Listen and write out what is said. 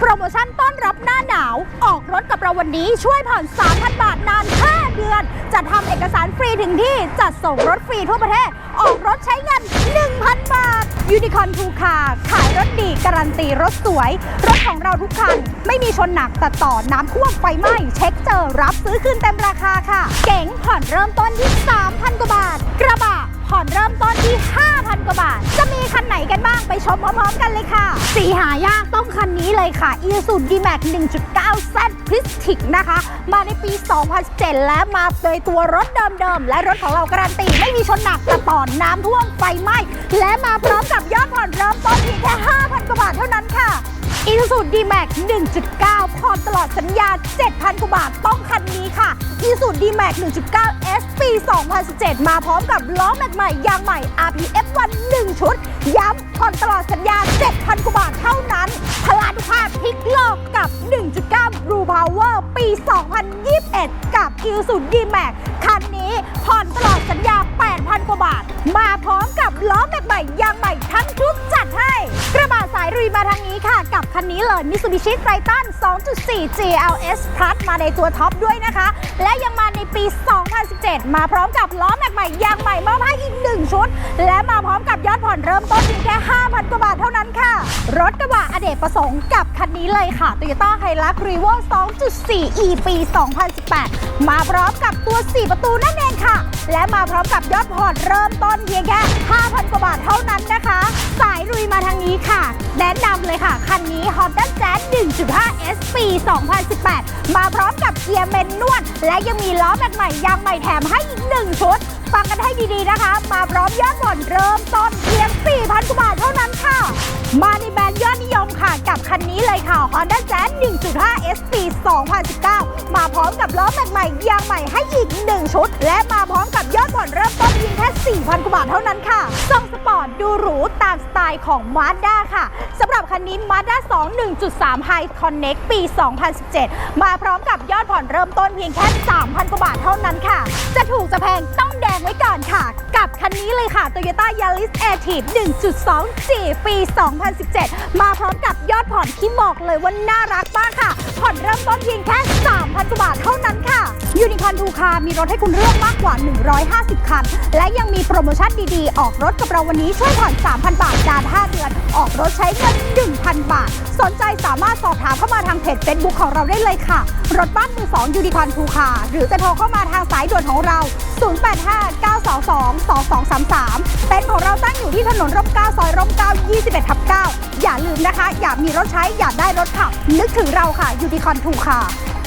โปรโมชั่นต้อนรับหน้าหนาว ออกรถกับเราวันนี้ช่วยผ่อน 3,000 บาทนาน 5 เดือน จะทำเอกสารฟรีถึงที่ จัดส่งรถฟรีทั่วประเทศ ออกรถใช้เงิน 1,000 บาท ยูนิคอนทูคาขายรถดี การันตีรถสวย รถของเราทุกคัน ไม่มีชนหนักตัดต่อน้ำท่วมไฟไหม้เช็คเจอรับซื้อคืนเต็มราคาค่ะ เก๋งผ่อนเริ่มต้นที่ 3,000 กว่าบาท ไปชมพร้อมๆกันเลยค่ะ สีหายากต้องคันนี้เลยค่ะ i s u D-Max 1.9 Z p r i s t i c นะคะ มาในปี 2017 และมาโดยตัวรถเดิมๆ และรถของเราการันตี ไม่มีชนหนักแต่ต่อนน้ำท่วมไฟไหม้ และมาพร้อมกับยอดผ่อนเริ่มต้นเพียงแค่ 5,000 กว่าบาทเท่านั้นค่ะ i s u z D-Max 1.9ผ่อนตลอดสัญญา 7,000 กว่าบาท ต้องคันนี้ค่ะ i s u z D-Max 1.9 S ปี 2017 มาพร้อมกับล้อแม็กใหม่ยางใหม่ RPF1 1 ชุด ย้ำผ่อนตลอดสัญญา 7,000 กว่าบาทเท่านั้นพลานุภาพพลิกโลกกับ 1.9 Blue Power ปี 2021 กับ i s u D-Max คันนี้ผ่อนตลอดสัญญา 8,000 กว่าบาท มาพร้อมกับล้อแม็กใหม่ยางใหม่ทั้งชุดจัดให้ กระบะสายรุยมาทางนี้ค่ะกับ คันนี้เลย Mitsubishi Triton 2.4 GLS Plus มาในตัวท็อปด้วยนะคะ และยังมาในปี 2017 มาพร้อมกับล้อแม็กใหม่ยางใหม่มอบให้อีก 1 ชุด และมาพร้อมกับยอดผ่อนเริ่มต้นเพียงแค่ 5,000 กว่าบาทเท่านั้นค่ะ รถกระบะอเนกประสงค์กับคันนี้เลยค่ะ Toyota Hilux Revo 2.4 E ปี 2018 มาพร้อมกับตัว 4 ประตูนั่นเองค่ะ และมาพร้อมกับยอดผ่อนเริ่มต้นเพียงแค่ 5,000 กว่าบาทเท่านั้นนะคะ สายลุยมาทางนี้ค่ะ แนะนำเลยค่ะ คันนี้ Honda Jazz 1.5 S ปี 2018 มาพร้อมกับเกียร์เมนนวด และยังมีล้อแม็กใหม่ยางใหม่แถมให้อีก 1 ชุด ฟังกันให้ดีๆนะคะ มาพร้อมยอดผ่อนเริ่มต้นเพียง 4,000กว่าบาทเท่านั้นค่ะ มาในแบรนด์ยอดนิยมค่ะ กับคันนี้เลยค่ะ Honda Jazz 1.5 S ปี 2019 มาพร้อมกับล้อแม็กใหม่ยางใหม่ให้อีก 1 ชุด และมาพร้อมกับยอดผ่อนเริ่มต้นเพียงแค่ 4,000กว่าบาทเท่านั้นค่ะทรง ดูหรูตามสไตล์ของ Mazda ค่ะสำหรับคันนี้ Mazda 2 1.3 High Connect ปี 2017 มาพร้อมกับยอดผ่อนเริ่มต้นเพียงแค่ 3,000 กว่าบาทเท่านั้นค่ะ จะถูกจะแพงต้องแดงไว้ก่อนค่ะ นี้เลยค่ะ Toyota Yaris Active 1.2 G ปี 2017 มาพร้อมกับยอดผ่อนที่บอกเลยว่าน่ารักมากค่ะ ผ่อนเริ่มต้นเพียงแค่ 3,000กว่าบาทเท่านั้นค่ะยูนิคอนทูคามีรถให้คุณเลือกมากกว่า 150 คัน และยังมีโปรโมชั่นดีๆ ออกรถกับเราวันนี้ช่วยผ่อน 3,000 บาทนาน5เดือน ออกรถใช้เงิน 1,000 บาท สนใจสามารถสอบถามเข้ามาทางเพจ Facebook ของเราได้เลยค่ะ รถบ้านมือ2ยูนิคอนทูคาหรือจะโทรเข้ามาทางสายด่วนของเรา 022 2233เต็นท์ของเราตั้งอยู่ที่ถนนร่มเก้าซอยร่มเก้า21ทับ9อย่าลืมนะคะ อย่ามีรถใช้อย่าได้รถขับ นึกถึงเราค่ะยูนิคอนทูคา